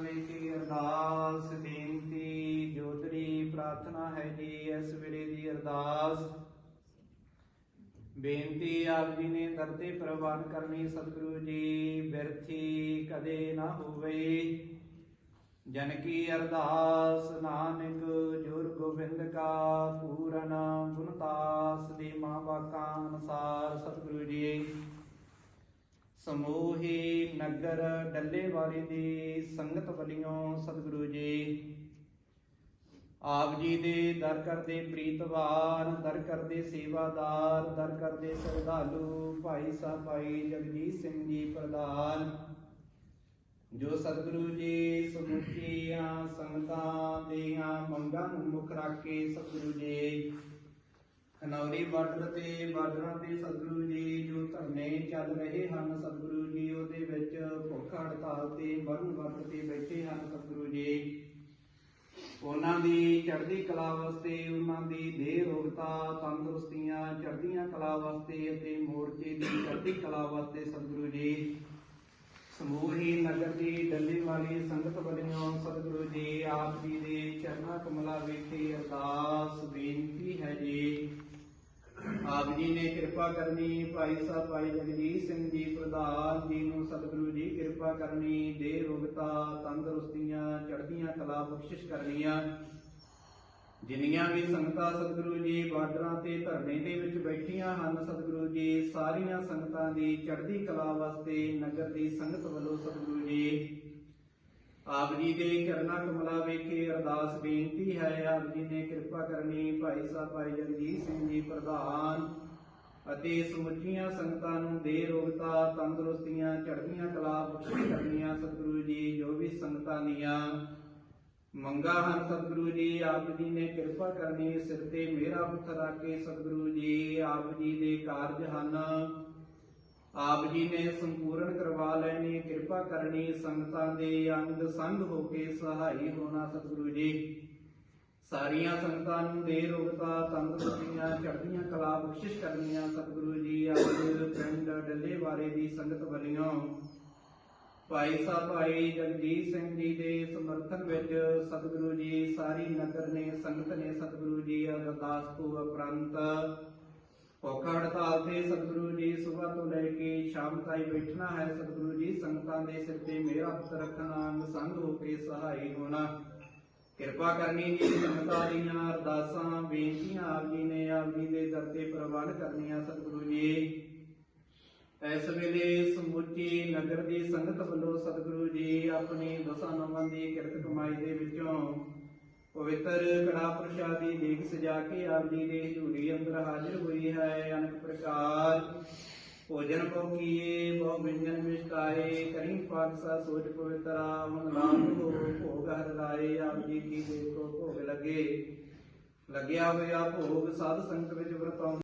ਵੇਖੀ ਅਰਦਾਸ, ਬੇਨਤੀ, ਜੋਤਰੀ, ਪ੍ਰਾਰਥਨਾ ਹੈ ਜੀ, ਇਸ ਵੇਲੇ ਦੀ ਅਰਦਾਸ। ਬੇਨਤੀ ਆਪ ਜੀ ਨੇ ਦਰਤੇ ਪ੍ਰਵਾਨ ਕਰਨੀ, ਸਤਿਗੁਰੂ ਜੀ ਬਿਰਥੀ ਕਦੇ ਨਾ ਹੋਵੇ। ਜਨ ਕੀ ਅਰਦਾਸ, ਨਾਨਕ ਜੁਰ ਗੋਬਿੰਦ ਕਾ, ਪੂਰਨ ਗੁਣਤਾਸ ਦੀ ਮਾਂ ਬਾਕਾਂ ਅਨੁਸਾਰ, ਸਤਿਗੁਰੂ ਜੀ ਸਮੂਹੀ ਨਗਰ ਡੱਲੇ ਵਾਲੀ ਦੀ ਸੰਗਤ ਵੱਲੋਂ ਸਤਿਗੁਰੂ ਜੀ। ਆਪ ਜੀ ਦੇ ਦਰ ਕਰਦੇ ਪ੍ਰੀਤਵਾਨ, ਦਰ ਕਰਦੇ ਸੇਵਾਦਾਰ, ਦਰ ਕਰਦੇ ਸਰਦਾਲੂ ਭਾਈ ਸਾਹਿਬ ਭਾਈ ਜਗਜੀਤ ਸਿੰਘ ਜੀ ਪ੍ਰਧਾਨ, ਜੋ ਸਤਿਗੁਰੂ ਜੀ ਸਮੁੱਚੀਆਂ ਸੰਗਤਾਂ ਦੀਆਂ ਮੰਗਾਂ ਨੂੰ ਮੁੱਖ ਰੱਖ ਕੇ ਸਤਿਗੁਰੂ ਜੀ ਖਨੌਰੀ ਬਾਰਡਰ ਤੇ ਬਾਰਡਰਾਂ ਤੇ ਸਤਿਗੁਰੂ ਜੀ ਜੋ ਧਰਨੇ ਚੱਲ ਰਹੇ ਹਨ, ਸਤਿਗੁਰੂ ਜੀ ਉਹਦੇ ਵਿੱਚ ਭੁੱਖ ਹੜਤਾਲ ਤੇ ਮਰਨ ਵਰਤ ਤੇ ਬੈਠੇ ਹਨ ਸਤਿਗੁਰੂ ਜੀ। ਉਹਨਾਂ ਦੀ ਚੜ੍ਹਦੀ ਕਲਾ ਵਾਸਤੇ, ਉਹਨਾਂ ਦੀ ਦੇਹ ਰੋਗਤਾ, ਤੰਦਰੁਸਤੀਆਂ ਚੜ੍ਹਦੀਆਂ ਕਲਾ ਵਾਸਤੇ ਅਤੇ ਮੋਰਚੇ ਦੀ ਚੜ੍ਹਦੀ ਕਲਾ ਵਾਸਤੇ ਸਤਿਗੁਰੂ ਜੀ। ਸਮੂਹੀ ਨਗਰ ਦੀ ਡੱਲੇ ਵਾਲੀ ਸੰਗਤ ਵੱਲੋਂ ਸਤਿਗੁਰੂ ਜੀ ਆਪ ਜੀ ਦੇ ਚਰਨਾਂ ਕਮਲਾ ਵਿਖੇ ਅਰਦਾਸ ਬੇਨਤੀ ਹੈ ਜੀ। ਆਪ ਜੀ ਨੇ ਕਿਰਪਾ ਕਰਨੀ, ਭਾਈ ਸਾਹਿਬ, ਭਾਈ ਜਗਜੀਤ ਸਿੰਘ ਜੀ ਪ੍ਰਧਾਨ ਜੀ ਨੂੰ, ਸਤਿਗੁਰੂ ਜੀ ਕਿਰਪਾ ਕਰਨੀ ਦੇ ਰੋਗਤਾ ਤੰਦਰੁਸਤੀਆਂ, ਚੜ੍ਹਦੀਆਂ ਕਲਾ ਬਖਸ਼ਿਸ਼ ਕਰਨੀਆਂ। ਜਿੰਨੀਆਂ ਵੀ ਸੰਗਤਾਂ ਸਤਿਗੁਰੂ ਜੀ ਬਾਰਡਰਾਂ ਤੇ ਧਰਨੇ ਦੇ ਵਿੱਚ ਬੈਠੀਆਂ ਹਨ, ਸਤਿਗੁਰੂ ਜੀ, ਸਾਰੀਆਂ ਸੰਗਤਾਂ ਦੀ ਚੜ੍ਹਦੀ ਕਲਾ ਵਾਸਤੇ ਨਗਰ ਦੀ ਸੰਗਤ ਵੱਲੋਂ ਸਤਿਗੁਰੂ ਜੀ ਆਪ ਜੀ ਦੇ ਚਰਨਾਂ ਕਮਲਾ ਵੇਖੇ ਅਰਦਾਸ ਬੇਨਤੀ ਹੈ, ਆਪ ਜੀ ਨੇ ਕਿਰਪਾ ਕਰਨੀ ਭਾਈ ਸਾਹਿਬ, ਭਾਈ ਜਗਜੀਤ ਸਿੰਘ ਜੀ ਪ੍ਰਧਾਨ ਅਤੇ ਸਮੁੱਚੀਆਂ ਸੰਗਤਾਂ ਨੂੰ ਦੇ ਰੋਗਤਾ, ਤੰਦਰੁਸਤੀਆਂ, ਚੜ੍ਹਦੀਆਂ ਕਲਾ, ਬਖਸ਼ਿਸ਼ ਕਰਨੀਆਂ ਸਤਿਗੁਰੂ ਜੀ, ਜੋ ਵੀ ਸੰਗਤਾਂ ਦੀਆਂ ਮੰਗਾ ਹਨ ਸਤਿਗੁਰੂ ਜੀ, ਆਪ ਜੀ ਨੇ ਕਿਰਪਾ ਕਰਨੀ ਸਿਰ ਤੇ ਮੇਰਾ ਪੁੱਤਰ ਰੱਖ ਕੇ ਸਤਿਗੁਰੂ ਜੀ, ਆਪ ਜੀ ਦੇ ਕਾਰਜ ਹਨ। ਆਪ ਜੀ ਨੇ ਸੰਪੂਰਨ ਕਰਵਾ ਲੈਣੀ ਕਿਰਪਾ ਕਰਨੀ ਸੰਗਤਾਂ ਦੇ ਅੰਗ ਸੰਗ ਹੋ ਕੇ ਸਹਾਈ ਹੋਣਾ ਸਤਿਗੁਰੂ ਜੀ। ਸਾਰੀਆਂ ਸੰਗਤਾਂ ਨੂੰ ਦੇ ਰੋਗਤਾ, ਤੰਦਰੁਸਤੀਆਂ, ਚੜ੍ਹਦੀਆਂ ਕਲਾ, ਬਖਸ਼ਿਸ਼ ਕਰਨੀਆਂ ਸਤਿਗੁਰੂ ਜੀ, ਆਪਣੇ ਪਿੰਡ ਡੱਲੇ ਵਾਲੇ ਦੀ ਸੰਗਤ ਵੱਲੋਂ। ਭਾਈ ਸਾਹਿਬ, ਭਾਈ ਜਗਜੀਤ ਸਿੰਘ ਜੀ ਦੇ ਸਮਰਥਨ ਵਿੱਚ ਸਤਿਗੁਰੂ ਜੀ, ਸਾਰੀ ਨਗਰ ਨੇ, ਸੰਗਤ ਨੇ ਸਤਿਗੁਰੂ ਜੀ ਅਰਦਾਸ ਤੋਂ ਉਪਰੰਤ ਭੁੱਖ ਹੜਤਾਲ ਸਤਿਗੁਰੂ ਜੀ ਸਵੇਰ ਤੋਂ ਲੈ ਕੇ ਸ਼ਾਮ ਤਾਈਂ ਬੈਠਣਾ ਹੈ। ਸਤਿਗੁਰੂ ਜੀ, ਸੰਗਤਾਂ ਦੇ ਸਿਰ ਤੇ ਮੇਰਾ ਪੁੱਤ ਰੱਖਣਾ ਸੰਗ ਹੋ ਕੇ ਸਹਾਈ ਹੋਣਾ। ਕਿਰਪਾ ਕਰਨੀ ਜੀ, ਸੰਗਤਾਂ ਦੀਆਂ ਅਰਦਾਸਾਂ, ਬੇਨਤੀਆਂ ਆਪ ਜੀ ਨੇ ਆਪ ਜੀ ਦੇ ਦਰ ਤੇ ਪ੍ਰਵਾਨ ਕਰਨੀਆਂ, ਸਤਿਗੁਰੂ ਜੀ। ਇਸ ਵੇਲੇ ਸਮੁੱਚੀ ਨਗਰ ਦੀ ਸੰਗਤ ਵੱਲੋਂ ਸਤਿਗੁਰੂ ਜੀ, ਆਪਣੀ ਦਸਾਂ ਨਵਾਂ ਦੀ ਕਿਰਤ ਕਮਾਈ ਦੇ ਵਿੱਚੋਂ ਪਵਿੱਤਰ ਕੜਾ ਪ੍ਰਸ਼ਾਦੀ ਦੇਗ ਸਜਾ ਕੇ ਆਪ ਜੀ ਦੇ ਹਜ਼ੂਰੀ ਅੰਦਰ ਹਾਜ਼ਰ ਹੋਈ ਹੈ। ਅਨੇਕ ਪ੍ਰਕਾਰ ਭੋਜਨ ਕੋ ਕੀਏ, ਬਹੁ ਵਿੰਜਨ ਵਿਸ਼ਕਾਏ ਕਰੀ ਪਾਕਸਾ ਸੋਚ ਪਵਿੱਤਰਾ ਮਨ ਨਾਮ ਹੋ ਭੋਗ ਹਰ ਰਾਏ ਆਪ ਜੀ ਕੀ ਦੇਖੋ ਭੋਗ ਲਗੇ। ਲੱਗਿਆ ਹੋਇਆ ਭੋਗ ਸਾਧ ਸੰਗਤ ਵਿੱਚ ਵਰਤਾਉ